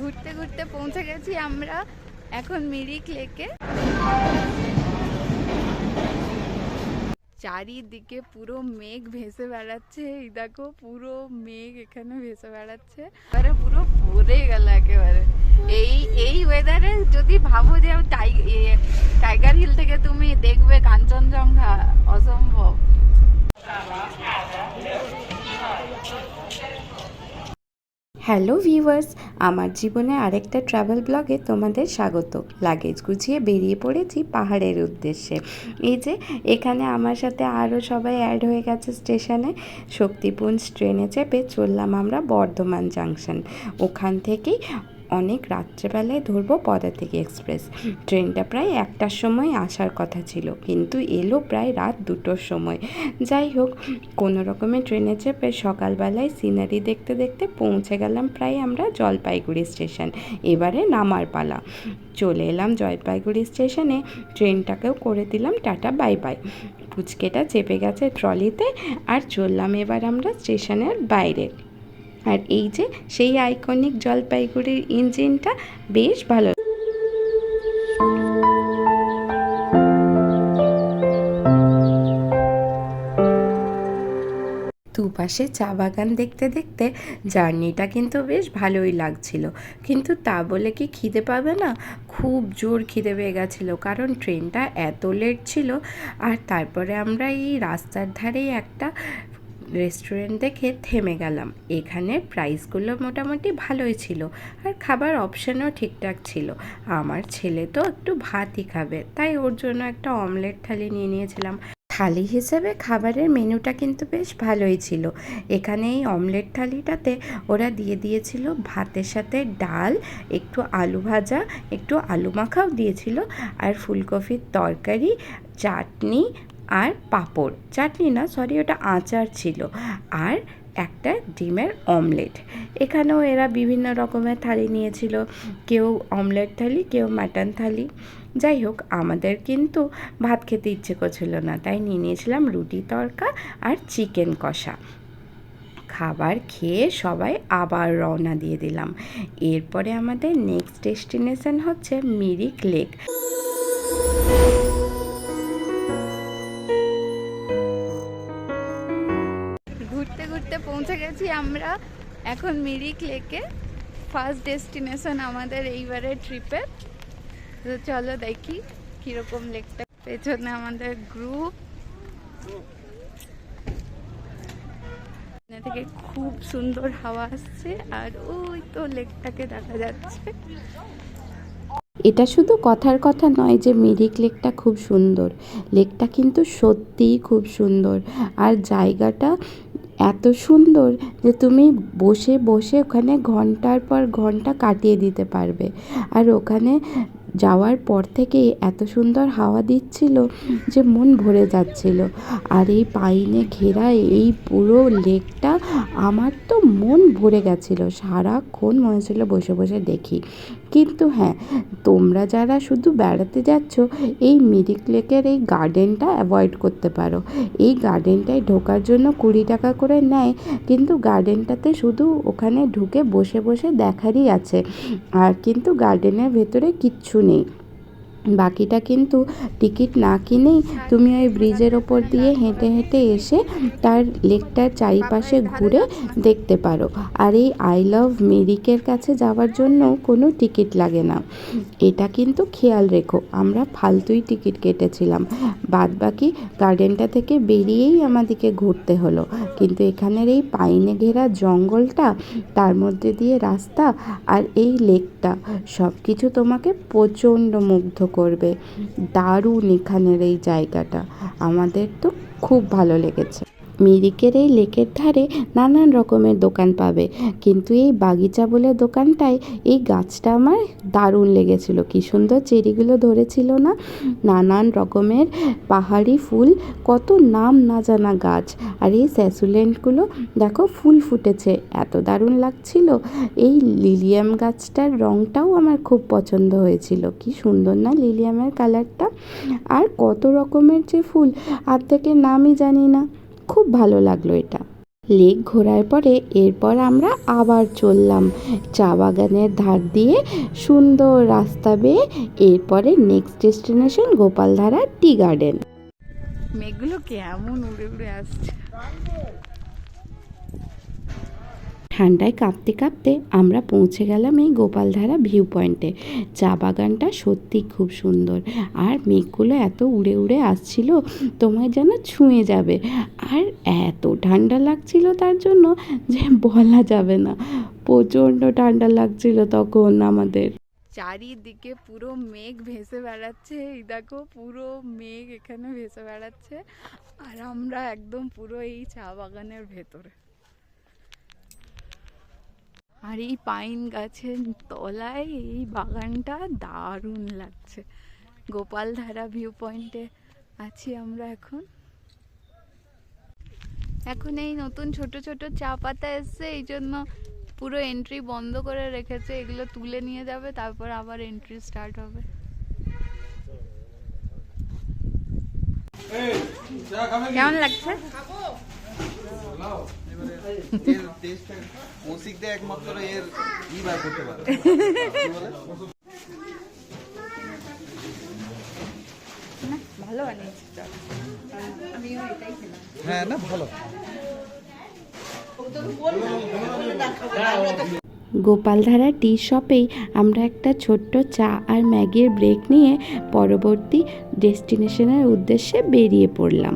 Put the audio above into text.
ঘুরতে ঘুরতে পৌঁছে গেছি আমরা এখন মিরিক লেকে। চারিদিকে পুরো মেঘ ভেসে বেড়াচ্ছে। এই দেখো, পুরো মেঘ এখানে ভেসে বেড়াচ্ছে। এবারে পুরো ভরে গেল একেবারে। এই এই ওয়েদারে যদি ভাবো যে টাই- টাইগার হিল থেকে তুমি দেখবে কাঞ্চনজঙ্ঘা। অসম্ভব। হ্যালো ভিউয়ার্স, আমার জীবনে আরেকটা ট্রাভেল ব্লগে তোমাদের স্বাগত। লাগেজ গুছিয়ে বেরিয়ে পড়েছি পাহাড়ের উদ্দেশ্যে। এই যে, এখানে আমার সাথে আরও সবাই অ্যাড হয়ে গেছে স্টেশনে শক্তিপুঞ্জ ট্রেনে চেপে চললাম আমরা বর্ধমান জাংশন ওখান থেকেই অনেক রাত্রেবেলায় ধরবো পদাতিক এক্সপ্রেস। ট্রেনটা প্রায় একটার সময় আসার কথা ছিল, কিন্তু এলো প্রায় রাত দুটোর সময়। যাই হোক, কোনো রকমে ট্রেনে চেপে সকালবেলায় সিনারি দেখতে দেখতে পৌঁছে গেলাম প্রায় আমরা জলপাইগুড়ি স্টেশন। এবারে নামার পালা। চলে এলাম জলপাইগুড়ি স্টেশনে, ট্রেনটাকেও করে দিলাম টাটা, বাই বাই। পুচকেটা চেপে গেছে ট্রলিতে আর চললাম এবার আমরা স্টেশনের বাইরে। আর এই যে সেই আইকনিক জলপাইগুড়ির ইঞ্জিনটা বেশ ভালো। দুপাশে চা বাগান দেখতে দেখতে জার্নিটা কিন্তু বেশ ভালোই লাগছিল। কিন্তু তা বলে কি খিদে পাবে না? খুব জোর খিদে পেয়ে গেছিল, কারণ ট্রেনটা এত লেট ছিল। আর তারপরে আমরা এই রাস্তার ধারেই একটা রেস্টুরেন্ট দেখে থেমে গেলাম। এখানে প্রাইসগুলো মোটামুটি ভালোই ছিল আর খাবার অপশানও ঠিকঠাক ছিল। আমার ছেলে তো একটু ভাতই খাবে, তাই ওর জন্য একটা অমলেট থালি নিয়ে নিয়েছিলাম। থালি হিসেবে খাবারের মেনুটা কিন্তু বেশ ভালোই ছিল। এখানে এই অমলেট থালিটাতে ওরা দিয়ে দিয়েছিল ভাতের সাথে ডাল, একটু আলু ভাজা, একটু আলু মাখাও দিয়েছিল, আর ফুলকপির তরকারি, চাটনি আর পাঁপড়। চাটনি না সরি ওটা আচার ছিল। আর একটা ডিমের অমলেট। এখানেও এরা বিভিন্ন রকমের থালি নিয়েছিল। কেউ অমলেট থালি, কেউ মাটন থালি। যাই হোক, আমাদের কিন্তু ভাত খেতে ইচ্ছে করছিল না। তাই নিয়ে নিয়েছিলাম রুটি তড়কা আর চিকেন কষা। খাবার খেয়ে সবাই আবার রওনা দিয়ে দিলাম। এরপরে আমাদের নেক্সট ডেস্টিনেশন হচ্ছে মিরিক লেক। পৌঁছে গেছি আমরা এখন মিরিক লেকে। ফার্স্ট ডেস্টিনেশন আমাদের এইবারের ট্রিপে তো চলো দেখি কীরকম লেকটা পেছনে আমাদের গ্রুপ থেকে খুব সুন্দর হাওয়া আসছে, আর ওই তো লেকটাকে দেখা যাচ্ছে। এটা শুধু কথার কথা নয় যে মিরিক লেকটা খুব সুন্দর। লেকটা কিন্তু সত্যিই খুব সুন্দর। আর জায়গাটা এত সুন্দর যে তুমি বসে বসে ওখানে ঘণ্টার পর ঘণ্টা কাটিয়ে দিতে পারবে। আর ওখানে যাওয়ার পর থেকেই এত সুন্দর হাওয়া দিচ্ছিল যে মন ভরে যাচ্ছিল। আর এই পাইনে ঘেরা এই পুরো লেকটা আমার তো মন ভরে গেছিল। সারাক্ষণ মনে হচ্ছিল বসে বসে দেখি। কিন্তু হ্যাঁ তোমরা যারা শুধু বেড়াতে যাচ্ছ, এই মিরিক লেকের এই গার্ডেনটা অ্যাভয়েড করতে পারো। এই গার্ডেনটায় ঢোকার জন্য কুড়ি টাকা করে নেয়, কিন্তু গার্ডেনটাতে শুধু ওখানে ঢুকে বসে বসে দেখারই আছে। আর কিন্তু গার্ডেনের ভেতরে কিচ্ছু নেই। বাকিটা কিন্তু টিকিট না কিনেই তুমি ওই ব্রিজের ওপর দিয়ে হেঁটে হেঁটে এসে তার লেকটার চারিপাশে ঘুরে দেখতে পারো। আর এই আই লাভ মেরিকের কাছে যাওয়ার জন্য কোনো টিকিট লাগে না। এটা কিন্তু খেয়াল রেখো, আমরা ফালতুই টিকিট কেটেছিলাম। বাদ বাকি গার্ডেনটা থেকে বেরিয়েই আমাদেরকে ঘুরতে হলো। কিন্তু এখানের এই পাইনে ঘেরা জঙ্গলটা, তার মধ্যে দিয়ে রাস্তা আর এই লেকটা সব কিছু তোমাকে প্রচণ্ড মুগ্ধ করবে। দারুণ এখানের এই জায়গাটা। আমাদের তো খুব ভালো লেগেছে। মিরিকের এই লেকের ধারে নানান রকমের দোকান পাবে। কিন্তু এই বাগিচা বলে দোকানটায় এই গাছটা আমার দারুণ লেগেছিল। কি সুন্দর চেরিগুলো ধরেছিল না? নানান রকমের পাহাড়ি ফুল, কত নাম না জানা গাছ। আর এই স্যাসুলেন্টগুলো, দেখো, ফুল ফুটেছে, এত দারুণ লাগছিল। এই লিলিয়াম গাছটার রঙটাও আমার খুব পছন্দ হয়েছিল। কি সুন্দর না লিলিয়ামের কালারটা? আর কত রকমের যে ফুল আর থেকে নামই জানি না। খুব ভালো লাগল এটা। লেক ঘোরার পরে এরপর আমরা আবার চললাম চা বাগানের ধার দিয়ে সুন্দর রাস্তা বেয়ে এরপরে next destination Gopaldhara tea garden মেঘগুলো কেমন উড়ে উড়ে আসছে। ঠান্ডায় কাঁপতে কাঁপতে আমরা পৌঁছে গেলাম এই গোপালধারা ভিউ পয়েন্টে চা বাগানটা সত্যি খুব সুন্দর। আর মেঘগুলো এত উড়ে উড়ে আসছিল, তোমায় যেন ছুঁয়ে যাবে। আর এত ঠান্ডা লাগছিল তার জন্য যে বলা যাবে না। প্রচণ্ড ঠান্ডা লাগছিল তখন আমাদের। চারিদিকে পুরো মেঘ ভেসে বেড়াচ্ছে। এই দেখো, পুরো মেঘ এখানে ভেসে বেড়াচ্ছে। আর আমরা একদম পুরো এই চা বাগানের ভেতরে। আর এই পাইন গাছের তলায় এই বাগানটা দারুণ লাগছে। গোপালধারা ভিউ পয়েন্টে আছি আমরা এখন। এখন এই নতুন ছোট ছোট চা পাতা এসছে এই জন্য পুরো এন্ট্রি বন্ধ করে রেখেছে। এগুলো তুলে নিয়ে যাবে তারপর আবার এন্ট্রি স্টার্ট হবে। কেমন লাগছে? গোপালধারা টি শপেই আমরা একটা ছোট্ট চা আর ম্যাগির ব্রেক নিয়ে পরবর্তী ডেস্টিনেশনের উদ্দেশ্যে বেরিয়ে পড়লাম।